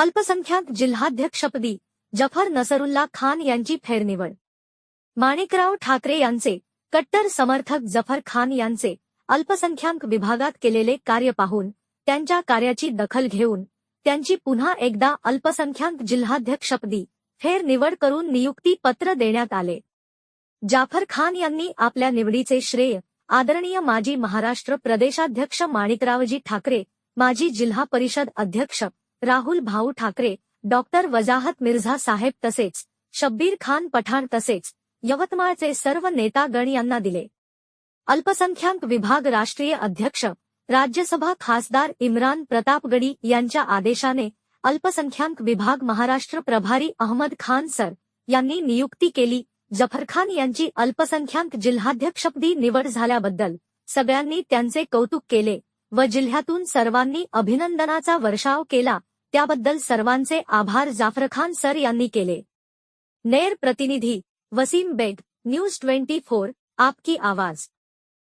अल्पसंख्याक जिल्हाध्यक्षपदी जफर नसरुल्ला खान यांची फेरनिवड. माणिकराव ठाकरे यांचे कट्टर समर्थक जफर खान यांचे अल्पसंख्याक विभागात केलेले कार्य पाहून त्यांच्या कार्याची दखल घेऊन त्यांची पुन्हा एकदा अल्पसंख्याक जिल्हाध्यक्षपदी फेरनिवड करून नियुक्ती पत्र देण्यात आले. जाफर खान यांनी आपल्या निवडीचे श्रेय आदरणीय माजी महाराष्ट्र प्रदेशाध्यक्ष माणिकरावजी ठाकरे माजी जिल्हा परिषद अध्यक्ष राहुल भाऊ ठाकरे डॉक्टर वजाहत मिर्झा साहेब तसेच शब्बीर खान पठाण तसेच यवतमाळचे सर्व नेतागण यांना दिले. अल्पसंख्याक विभाग राष्ट्रीय अध्यक्ष राज्यसभा खासदार इम्रान प्रतापगडी यांच्या आदेशाने अल्पसंख्याक विभाग महाराष्ट्र प्रभारी अहमद खान सर यांनी नियुक्ती केली. जफर खान यांची अल्पसंख्याक जिल्हाध्यक्षपदी निवड झाल्याबद्दल सगळ्यांनी त्यांचे कौतुक केले व जिल्ह्यातून सर्वांनी अभिनंदनाचा वर्षाव केला. त्याबद्दल सर्वांचे आभार जाफर खान सर यांनी केले. नेर प्रतिनिधी Wasim Baig news twenty four आपकी आवाज.